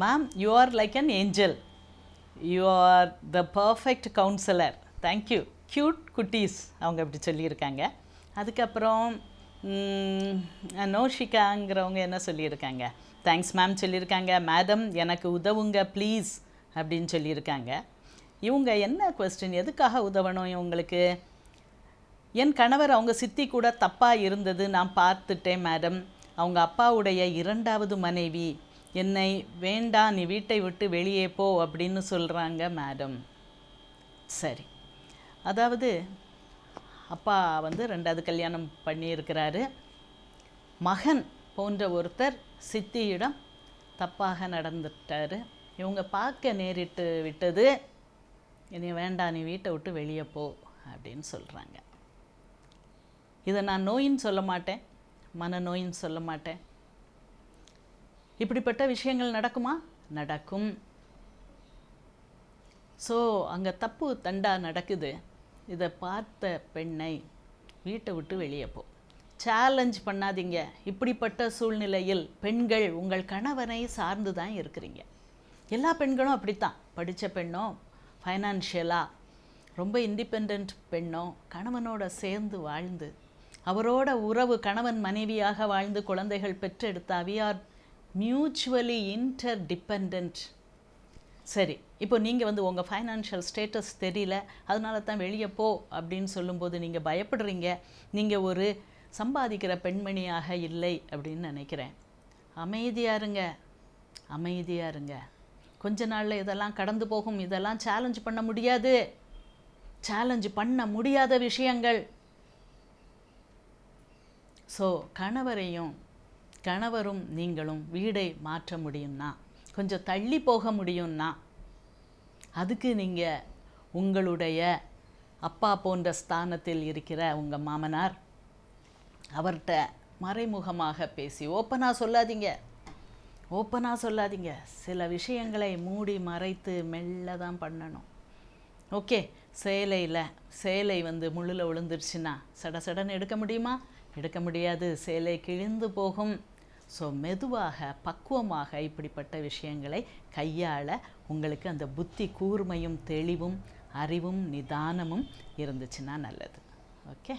Ma'am you are like an angel you are the perfect counsellor thank you cute குட்டீஸ் அவங்க அப்படி சொல்லியிருக்காங்க. அதுக்கப்புறம் நோஷிகாங்கிறவங்க என்ன சொல்லியிருக்காங்க? தேங்க்ஸ் மேம் சொல்லியிருக்காங்க. மேடம் எனக்கு உதவுங்க ப்ளீஸ் அப்படின்னு சொல்லியிருக்காங்க. இவங்க என்ன கொஸ்டின் எதுக்காக உதவணும் இவங்களுக்கு? என் கணவர் அவங்க சித்தி கூட தப்பாக இருந்தது நான் பார்த்துட்டேன் மேடம் அவங்க அப்பாவுடைய இரண்டாவது மனைவி. என்னை வேண்டாம் நீ வீட்டை விட்டு வெளியே போ அப்படின்னு சொல்கிறாங்க மேடம் சரி. அதாவது அப்பா வந்து ரெண்டாவது கல்யாணம் பண்ணியிருக்கிறாரு. மகன் போன்ற ஒருத்தர் சித்தியிடம் தப்பாக நடந்துட்டாரு. இவங்க பார்க்க நேரிட்டு விட்டது. இனி வேண்டாம் நீ வீட்டை விட்டு வெளியே போ அப்படின்னு சொல்கிறாங்க இதை நான் நோயின்னு சொல்ல மாட்டேன். மன நோயின்னு சொல்ல மாட்டேன். இப்படிப்பட்ட விஷயங்கள் நடக்குமா? நடக்கும். ஸோ அங்கே தப்பு தண்டா நடக்குது. இதை பார்த்த பெண்ணை வீட்டை விட்டு வெளியே போ. சேலஞ்ச் பண்ணாதீங்க. இப்படிப்பட்ட சூழ்நிலையில் பெண்கள் உங்கள் கணவனை சார்ந்து தான் இருக்கிறீங்க. எல்லா பெண்களும் அப்படித்தான். படித்த பெண்ணோ ஃபைனான்ஷியலாக ரொம்ப இண்டிபெண்ட் பெண்ணோ கணவனோட சேர்ந்து வாழ்ந்து அவரோட உறவு கணவன் மனைவியாக வாழ்ந்து குழந்தைகள் பெற்றெடுத்த we are mutually interdependent சரி இப்போ நீங்கள் வந்து உங்கள் ஃபைனான்ஷியல் ஸ்டேட்டஸ் தெரியல அதனால தான் வெளியே போ அப்படின்னு சொல்லும்போது நீங்கள் பயப்படுறீங்க. நீங்கள் ஒரு சம்பாதிக்கிற பெண்மணியாக இல்லை அப்படின்னு நினைக்கிறேன். அமைதியாக இருங்க. அமைதியாக இருங்க. கொஞ்ச நாளில் இதெல்லாம் கடந்து போகும். இதெல்லாம் சேலஞ்ச் பண்ண முடியாது. சேலஞ்ச் பண்ண முடியாத விஷயங்கள். ஸோ கணவரையும் கணவரும் நீங்களும் வீடை மாற்ற முடியும்னா கொஞ்சம் தள்ளி போக முடியும்னா அதுக்கு நீங்கள் உங்களுடைய அப்பா போன்ற ஸ்தானத்தில் இருக்கிற உங்கள் மாமனார் அவர்கிட்ட மறைமுகமாக பேசி ஓப்பனாக சொல்லாதீங்க. ஓப்பனாக சொல்லாதீங்க. சில விஷயங்களை மூடி மறைத்து மெல்ல தான் பண்ணணும். ஓகே சேலையில் சேலை வந்து முள்ளில் விழுந்துருச்சுன்னா சட சடன்னு எடுக்க முடியுமா? எடுக்க முடியாது. சேலை கிழிந்து போகும். ஸோ மெதுவாக பக்குவமாக இப்படிப்பட்ட விஷயங்களை கையாள உங்களுக்கு அந்த புத்தி கூர்மையும் தெளிவும் அறிவும் நிதானமும் இருந்துச்சுன்னா நல்லது. ஓகே